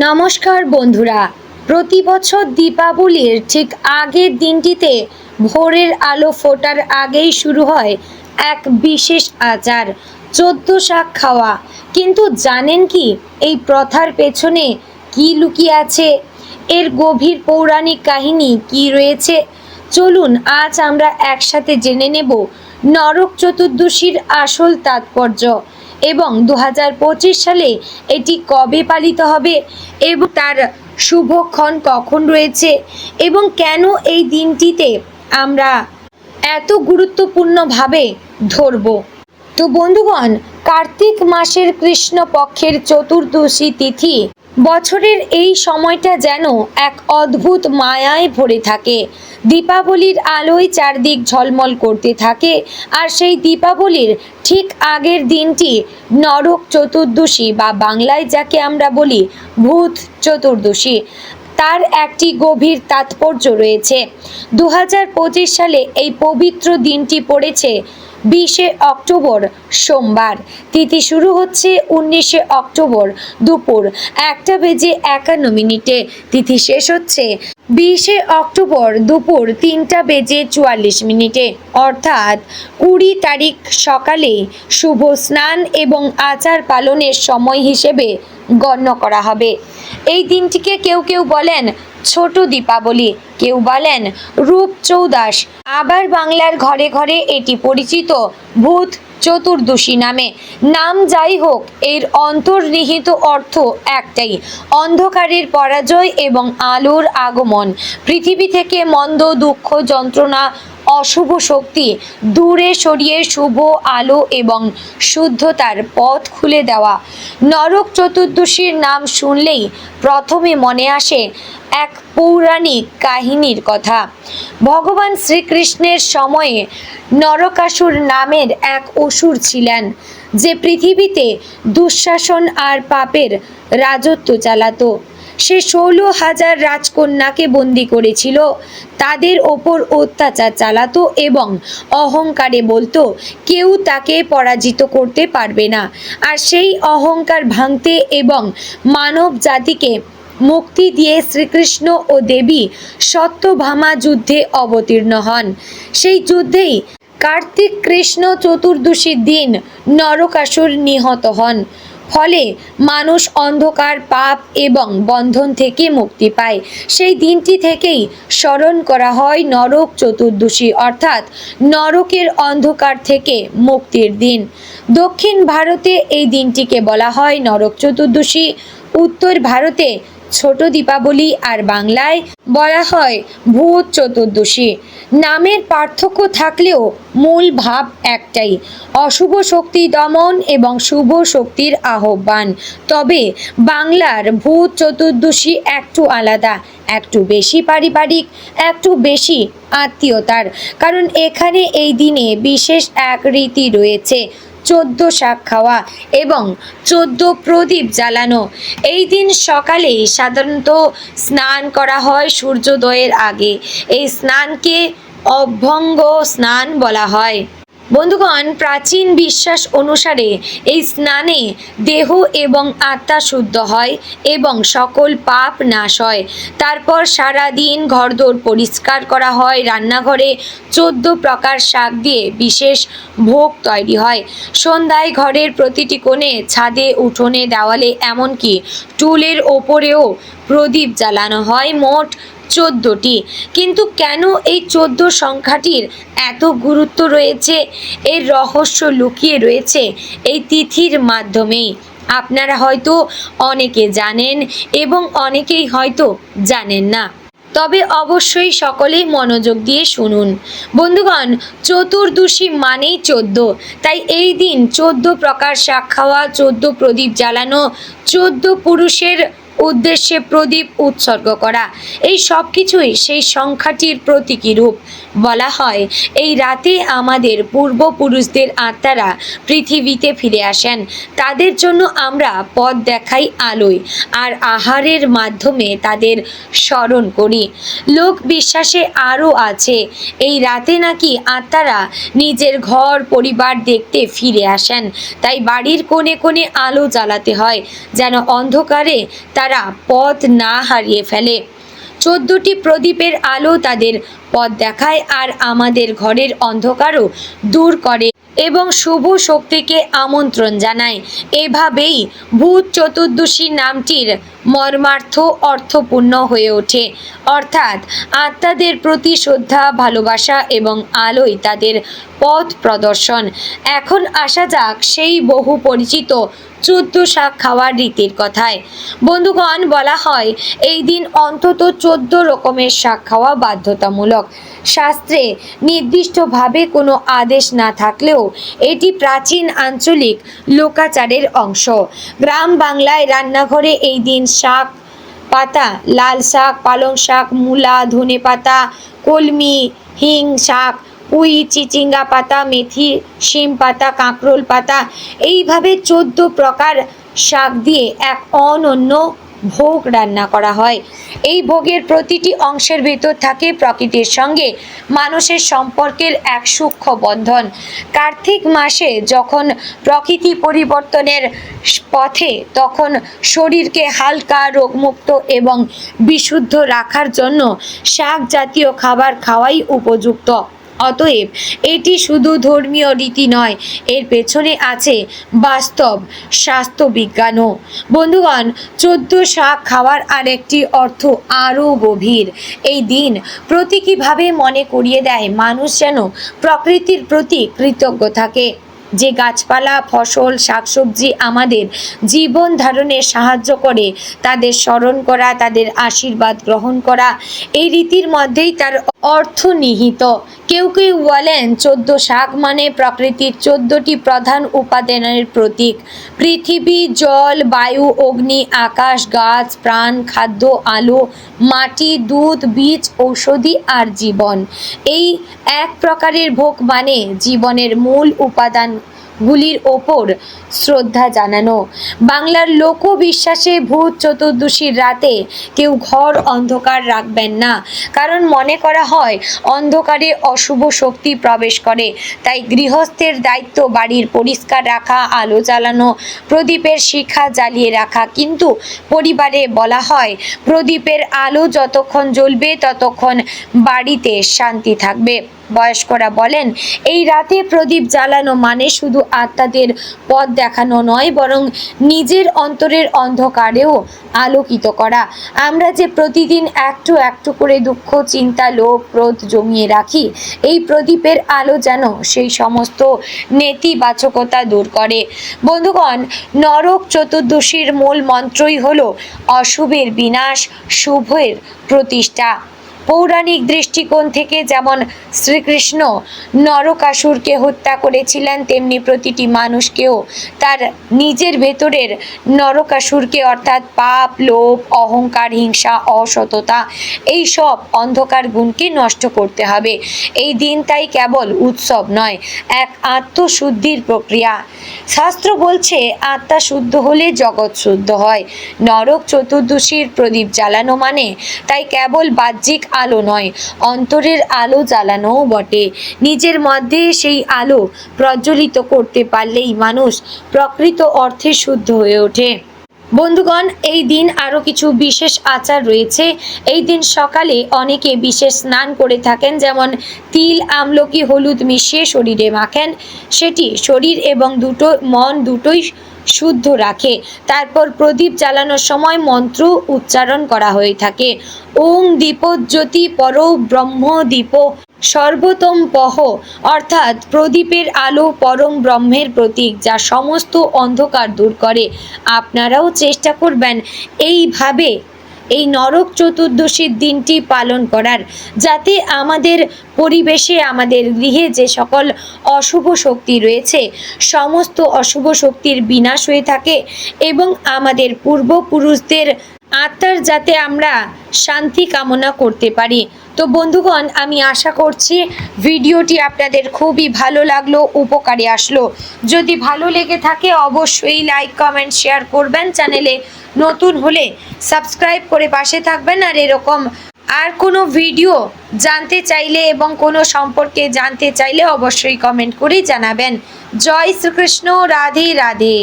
নমস্কার বন্ধুরা। প্রতি বছর দীপাবলির ঠিক আগের দিনটিতে ভোরের আলো ফোটার আগেই শুরু হয় এক বিশেষ আচার, চোদ্দ শাক খাওয়া। কিন্তু জানেন কি, এই প্রথার পেছনে কি লুকিয়ে আছে? এর গভীর পৌরাণিক কাহিনী কি রয়েছে? চলুন আজ আমরা একসাথে জেনে নেব নরক চতুর্দশীর আসল তাৎপর্য। এবং দু হাজার পঁচিশ সালে এটি কবে পালিত হবে এবং তার শুভক্ষণ কখন রয়েছে এবং কেন এই দিনটিতে আমরা এত গুরুত্বপূর্ণভাবে ধরব? তো বন্ধুগণ, কার্তিক মাসের কৃষ্ণ পক্ষের চতুর্দশী তিথি বছরের এই সময়টা যেন এক অদ্ভুত মায়ায় ভরে থাকে। দীপাবলির আলোয় চারদিক ঝলমল করতে থাকে আর সেই দীপাবলির ঠিক আগের দিনটি নরক চতুর্দশী বা বাংলায় যাকে আমরা বলি ভূত চতুর্দশী। তার একটি গভীর তাৎপর্য রয়েছে। দু হাজার পঁচিশ সালে এই পবিত্র দিনটি পড়েছে বিশে অক্টোবর সোমবার। তিথি শুরু হচ্ছে উনিশে অক্টোবর দুপুর একটা বেজে একান্ন মিনিটে। তিথি শেষ হচ্ছে বিশে অক্টোবর দুপুর তিনটা বেজে চুয়াল্লিশ মিনিটে, অর্থাৎ কুড়ি তারিখ সকালে শুভ স্নান এবং আচার পালনের সময় হিসেবে গণ্য করা হবে। এই দিনটিকে কেউ কেউ বলেন ছোট দীপাবলি, কেউ বলেন রূপ চৌদাস আবার বাংলার ঘরে ঘরে এটি পরিচিত ভূত চতুর্দশী নামে। নাম যাই হোক, এর অন্তর্নিহিত অর্থ একটাই, অন্ধকারের পরাজয় এবং আলোর আগমন। পৃথিবী থেকে মন্দ, দুঃখ, যন্ত্রণা অশুভ শক্তি। দূরে সরিয়ে শুভ আলো এবং শুদ্ধতার পথ খুলে দেওয়া। নরক চতুর্দশীর নাম শুনলেই প্রথমে মনে আসে এক পৌরাণিক কাহিনীর কথা। ভগবান শ্রীকৃষ্ণের সময়ে নরকাসুর নামের এক অসুর ছিলেন, যে পৃথিবীতে দুঃশাসন আর পাপের রাজত্ব চালাতো। সে ষোলো হাজার রাজকন্যাকে বন্দি করেছিল। তাদের ওপর অত্যাচার চালাতো এবং অহংকারে বলতো, কেউ তাকে পরাজিত করতে পারবে না। আর সেই অহংকার ভাঙতে এবং মানব জাতিকে মুক্তি দিয়ে শ্রীকৃষ্ণ ও দেবী সত্যভামা যুদ্ধে অবতীর্ণ হন। সেই যুদ্ধেই কার্তিক কৃষ্ণ চতুর্দশীর দিন নরকাসুর নিহত হন। ফলে মানুষ অন্ধকার, পাপ এবং বন্ধন থেকে মুক্তি পায়। সেই দিনটি থেকেই স্মরণ করা হয় নরক চতুর্দশী, অর্থাৎ নরকের অন্ধকার থেকে মুক্তির দিন। দক্ষিণ ভারতে এই দিনটিকে বলা হয় নরক চতুর্দশী। উত্তর ভারতে ছোট দীপাবলি আর বাংলায় বলা হয় ভূত চতুর্দশী। নামের পার্থক্য থাকলেও মূল ভাব একটাই, অশুভ শক্তি দমন এবং শুভ শক্তির আহ্বান। তবে বাংলার ভূত চতুর্দশী একটু আলাদা, একটু বেশি পারিবারিক, একটু বেশি আত্মীয়তার। কারণ এখানে এই দিনে বিশেষ এক রীতি রয়েছে চোদ্দ শাক খাওয়া এবং চোদ্দ প্রদীপ জ্বালানো। এই দিন সকালে সাধারণত স্নান করা হয় সূর্যোদয়ের আগে। এই স্নানকে অভ্যঙ্গ স্নান বলা হয়। বন্ধুগণ, প্রাচীন বিশ্বাস অনুসারে এই স্নানে দেহ এবং আত্মা শুদ্ধ হয় এবং সকল পাপ নাশ হয়। তারপর সারা দিন ঘরদোর পরিষ্কার করা হয়। রান্নাঘরে চোদ্দ প্রকার শাক দিয়ে বিশেষ ভোগ তৈরি হয়। সন্ধ্যায় ঘরের প্রতিটি কোণে ছাদে, উঠোনে, দেওয়ালে, এমনকি টুলের ওপরেও প্রদীপ জ্বালানো হয় মোট চোদ্দোটি। কিন্তু কেন এই চোদ্দ সংখ্যাটির এত গুরুত্ব রয়েছে? এর রহস্য লুকিয়ে রয়েছে এই তিথির মাধ্যমেই। আপনারা হয়তো অনেকে জানেন এবং অনেকেই হয়তো জানেন না। তবে অবশ্যই সকলেই মনোযোগ দিয়ে শুনুন। বন্ধুগণ, চতুর্দশী মানেই চোদ্দ। তাই এই দিন চোদ্দ প্রকার শাক খাওয়া, চোদ্দ প্রদীপ জ্বালানো, চোদ্দ পুরুষের উদ্দেশ্যে প্রদীপ উৎসর্গ করা। এই সব কিছুই সেই সংখ্যাটির প্রতীকী রূপ। বলা হয়, এই রাতে আমাদের পূর্বপুরুষদের আত্মারা পৃথিবীতে ফিরে আসেন। তাদের জন্য আমরা পথ দেখাই আলোয়, আর আহারের মাধ্যমে তাদের স্মরণ করি। লোক বিশ্বাসে আরও আছে, এই রাতে নাকি আত্মারা নিজের ঘর, পরিবার দেখতে ফিরে আসেন। তাই বাড়ির কোণে কোণে আলো জ্বালাতে হয়, যেন অন্ধকারে তারা তারা পথ না হারিয়ে ফেলে। চোদ্দটি প্রদীপের আলো তাদের পথ দেখায় আর আমাদের ঘরের অন্ধকারও দূর করে। এবং শুভ শক্তিকে আমন্ত্রণ জানায়। এভাবেই ভূত চতুর্দশী নামটির মর্মার্থ অর্থপূর্ণ হয়ে ওঠে। অর্থাৎ আত্মাদের প্রতি শ্রদ্ধা, ভালোবাসা এবং আলোয় তাদের পথ প্রদর্শন। এখন আসা যাক সেই বহু পরিচিত চোদ্দ শাক খাওয়ার রীতির কথায়। বন্ধুগণ, বলা হয়, এই দিন অন্তত চোদ্দ রকমের শাক খাওয়া বাধ্যতামূলক। শাস্ত্রে নির্দিষ্টভাবে কোনো আদেশ না থাকলেও এটি প্রাচীন আঞ্চলিক লোকাচারের অংশ। গ্রাম বাংলায় রান্নাঘরে এই দিন শাক পাতা, লাল শাক, পালং শাক, মূলা, ধনে পাতা, কলমি, হিং শাক, পুঁই, চিচিঙ্গা পাতা, মেথি, শিম পাতা, কাঁকরোল পাতা, এইভাবে চোদ্দ প্রকার শাক দিয়ে এক অনন্য ভোগ রান্না করা হয়। এই ভোগের প্রতিটি অংশের ভেতর থাকে প্রকৃতির সঙ্গে মানুষের সম্পর্কের এক সূক্ষ্ম বন্ধন। কার্তিক মাসে যখন প্রকৃতি পরিবর্তনের পথে, তখন শরীরকে হালকা রোগমুক্ত এবং বিশুদ্ধ রাখার জন্য শাক জাতীয় খাবার খাওয়াই উপযুক্ত। অতএব এটি শুধু ধর্মীয় রীতি নয়, এর পেছনে আছে বাস্তব স্বাস্থ্য বিজ্ঞানও। বন্ধুগণ, চোদ্দ শাক খাওয়ার আরেকটি অর্থ আরও গভীর। এই দিন প্রতীকীভাবে মনে করিয়ে দেয় মানুষ যেন প্রকৃতির প্রতি কৃতজ্ঞ থাকে। যে গাছপালা, ফসল, শাকসবজি আমাদের জীবন ধারণে সাহায্য করে, তাদের স্মরণ করা, তাদের আশীর্বাদ গ্রহণ করা, এই রীতির মধ্যেই তার অর্থ নিহিত। কেউ কেউ বলেন, চোদ্দ শাক মানে প্রকৃতির চোদ্দটি প্রধান উপাদানের প্রতীক। পৃথিবী, জল, বায়ু, অগ্নি, আকাশ, গাছ, প্রাণ, খাদ্য, আলো, মাটি, দুধ, বীজ, ঔষধি আর জীবন। এই এক প্রকারের ভোগ মানে জীবনের মূল উপাদান গুলির ওপর শ্রদ্ধা জানানো। বাংলার লোকবিশ্বাসে ভূত চতুর্দশীর রাতে কেউ ঘর অন্ধকার রাখবেন না। কারণ মনে করা হয়, অন্ধকারে অশুভ শক্তি প্রবেশ করে। তাই গৃহস্থের দায়িত্ব বাড়ির পরিষ্কার রাখা, আলো জ্বালানো, প্রদীপের শিখা জ্বালিয়ে রাখা। কিন্তু পরিবারে বলা হয়, প্রদীপের আলো যতক্ষণ জ্বলবে ততক্ষণ বাড়িতে শান্তি থাকবে। বয়স্করা বলেন, এই রাতে প্রদীপ জ্বালানো মানে শুধু আত্মাদের পথ দেখানো নয়, বরং নিজের অন্তরের অন্ধকারেও আলোকিত করা। আমরা যে প্রতিদিন একটু একটু করে দুঃখ, চিন্তা, লোভ, ক্রোধ জমিয়ে রাখি, এই প্রদীপের আলো যেন সেই সমস্ত নেতিবাচকতা দূর করে। বন্ধুগণ, নরক চতুর্দশীর মূল মন্ত্রই হলো অশুভের বিনাশ, শুভের প্রতিষ্ঠা। পৌরাণিক দৃষ্টিকোণ থেকে যেমন শ্রীকৃষ্ণ নরকাসুরকে হত্যা করেছিলেন, তেমনি প্রতিটি মানুষকেও তার নিজের ভেতরের নরকাসুরকে অর্থাৎ পাপ, লোভ, অহংকার, হিংসা, অসততা, এই সব অন্ধকার গুণকে নষ্ট করতে হবে। এই দিন তাই কেবল উৎসব নয়, এক আত্মশুদ্ধির প্রক্রিয়া। শাস্ত্র বলছে, আত্মা শুদ্ধ হলে জগৎ শুদ্ধ হয়। নরক চতুর্দশীর প্রদীপ জ্বালানো মানে তাই কেবল বাহ্যিক আলো নয়, অন্তরের আলো জ্বালানোও বটে। নিজের মধ্যে সেই আলো প্রজ্বলিত করতে পারলেই মানুষ প্রকৃত অর্থে শুদ্ধ হয়ে ওঠে। বন্ধুগণ, এই দিন আরও কিছু বিশেষ আচার রয়েছে। এই দিন সকালে অনেকে বিশেষ স্নান করে থাকেন, যেমন তিল, আমলকি, হলুদ মিশিয়ে শরীরে মাখেন। সেটি শরীর এবং দুটো, মন দুটোই শুদ্ধ রাখে। তারপর প্রদীপ জ্বালানোর সময় মন্ত্র উচ্চারণ করা হয়ে থাকে। ওং দীপজ্যোতি পর ব্রহ্ম দীপ সর্বোত্তম পহ। অর্থাৎ প্রদীপের আলো পরম ব্রহ্মের প্রতীক, যা সমস্ত অন্ধকার দূর করে। আপনারাও চেষ্টা করবেন এইভাবে এই নরক চতুর্দশীর দিনটি পালন করার, যাতে আমাদের পরিবেশে, আমাদের গৃহে যে সকল অশুভ শক্তি রয়েছে, সমস্ত অশুভ শক্তির বিনাশ হয়ে থাকে এবং আমাদের পূর্বপুরুষদের আত্মার যাতে আমরা শান্তি কামনা করতে পারি। তো বন্ধুগণ, আমি আশা করছি ভিডিওটি আপনাদের খুবই ভালো লাগল, উপকারে আসলো। যদি ভালো লেগে থাকে, অবশ্যই লাইক কমেন্ট শেয়ার করবেন চ্যানেলে। নতুন হলে সাবস্ক্রাইব করে পাশে থাকবেন আর এরকম আর কোনো ভিডিও জানতে চাইলে এবং কোনো সম্পর্কে জানতে চাইলে অবশ্যই কমেন্ট করে জানাবেন। জয় শ্রীকৃষ্ণ, রাধে রাধে।